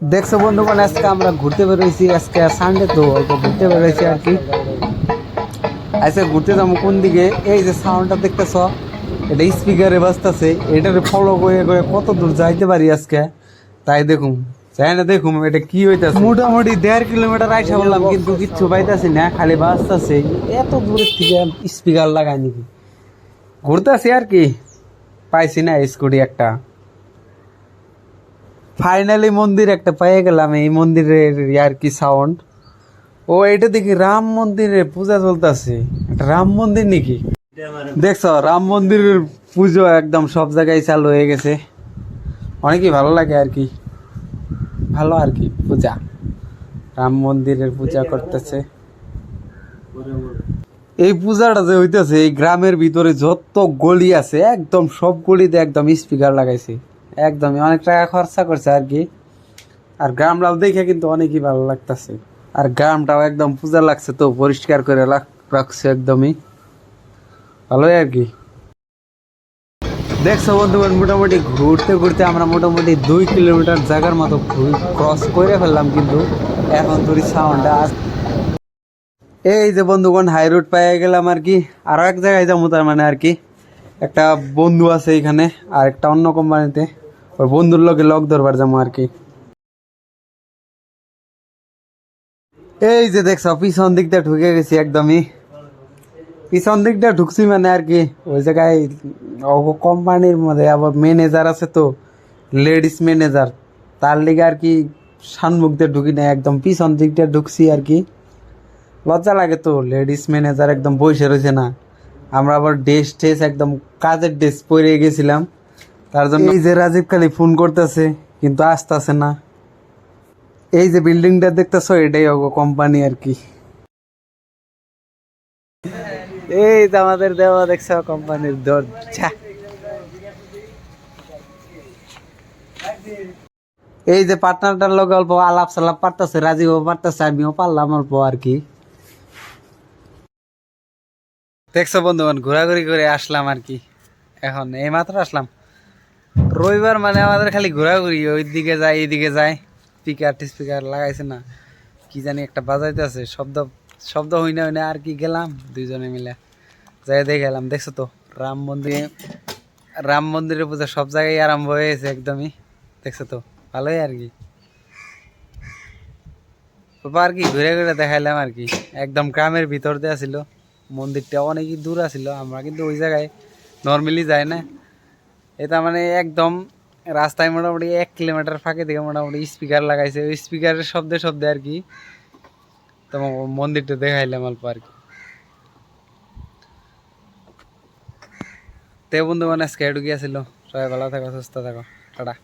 দেখছ বন্ধুগণ আজকে আমরা ঘুরতে বেরোইছি আজকে সানডে তো অল্প ঘুরতে বেরোইছি আর কি। আজকে ঘুরতে যাব কোন দিকে? এই যে সাউন্ডটা দেখতেছ এটা স্পিকারে বাজতেছে এটারে ফলো করে করে কত দূর যাইতে পারি আজকে? তাই দেখুন যাই না দেখুন এটা কি হইতাছে? মোটামুটি দেড় কিলোমিটার আইসা বললাম কিন্তু কিচ্ছু পাইতাছি না খালি বাজতাছে। এত দূরের থেকে স্পিকার লাগাই নাকি? ঘুরতেছি আর কি পাইছি না স্কুটি একটা। ফাইনালি মন্দির একটা পেয়ে গেলাম, এই মন্দিরের আর কি সাউন্ড ও, এটা দেখি রাম মন্দিরে পূজা চলতেছে। রাম মন্দির নাকি? দেখছ, রাম মন্দিরের পুজো একদম সব জায়গায় চালু হয়ে গেছে। অনেকই ভালো লাগে আর কি। ভালো আর কি, পূজা। রাম মন্দিরের পূজা করতেছে। এই পূজাটা যে হইতেছে, এই গ্রামের ভিতরে যত গলি আছে, একদম সব গলিতে একদম স্পিকার লাগাইছে। একদমই, অনেক টাকা খরচা করছে আর কি। আর গ্রামটাও দেখে কিন্তু অনেকই ভালো লাগতেছে। আর গ্রামটাও একদম পূজা লাগছে তো, পরিষ্কার করে রাখ- রাখছে একদমই। ভালোই আর কি। দেখছ বন্ধুগণ, মোটামুটি ঘুরতে ঘুরতে আমরা মোটামুটি দুই কিলোমিটার জায়গার মতো ক্রস করে ফেললাম কিন্তু এখন তোর সাউন্ডটা এই যে বন্ধুগণ হাই রোড পেয়ে গেলাম আর কি। আরও এক জায়গায় যাব তার মানে আর কি। একটা বন্ধু আছে এখানে, আর একটা অন্য কোম্পানিতে ওর বন্ধুর লোকে লক ধরবার যাব আর কি। এই যে দেখছ, পিছন দিকটা ঢুকে গেছি একদমই। পিছন দিকটা ঢুকছি মানে আর কি, ওই জায়গায় কোম্পানির মধ্যে আবার ম্যানেজার আছে তো লেডিস ম্যানেজার তার লিগে আর কি সানমুখ দিয়ে ঢুকি না একদম পিছন দিকটা ঢুকছি আর কি। লজ্জা লাগে তো লেডিস ম্যানেজার একদম বসে রয়েছে না। আমরা আবার ড্রেস টেস একদম কাজের ড্রেস পরে গেছিলাম। তার জন্য এই যে রাজীব খালি ফোন করতেছে, কিন্তু আসতেছে না। এই যে বিল্ডিংটা দেখতেছো, এটাই কোম্পানি আর কি। এই যে আমাদের দেওয়া দেখছ কোম্পানির দরজা এই যে পার্টনারটার লোক অল্প আলাপ সালাপ পারতেছে, রাজীবও পারতেছে, আমিও পারলাম অল্প আর কি। দেখছ বন্ধুগণ, ঘোরাঘুরি করে আসলাম আর কি। এখন এই মাত্র আসলাম। রবিবার মানে আমাদের খালি ঘোরাঘুরি ওই দিকে যায়, এইদিকে যায়। স্পিকার টিস্পিকার লাগাইছে না। কি জানি একটা বাজাইতে আছে, শব্দ শব্দ হই না না আর কি গেলাম দুইজনে মিলে। যাই দেখে গেলাম দেখছ তো? রাম মন্দিরে, রাম মন্দিরের পূজা সব জায়গায় আরম্ভ হয়ে গেছে একদমই। দেখছ তো? ভালোই আর কি। আর কি ঘুরে ঘুরে দেখাইলাম আর কি। একদম গ্রামের ভিতর দিয়ে ছিল মন্দিরটা অনেকই দূর আছিল আমরা কিন্তু ওই জায়গায় নর্মালি যাই না। এটা মানে একদম রাস্তায় মোটামুটি এক কিলোমিটার ফাঁকে থেকে মোটামুটি স্পিকার লাগাইছে। ওই স্পিকারের শব্দে শব্দে আর কি তোমার মন্দিরটা দেখাইলাম অল্প আর কি। তে বন্ধু মানে আজকে এটুকি আসিল সবাই ভালো থাকো, সুস্থ থাকো। টাটা।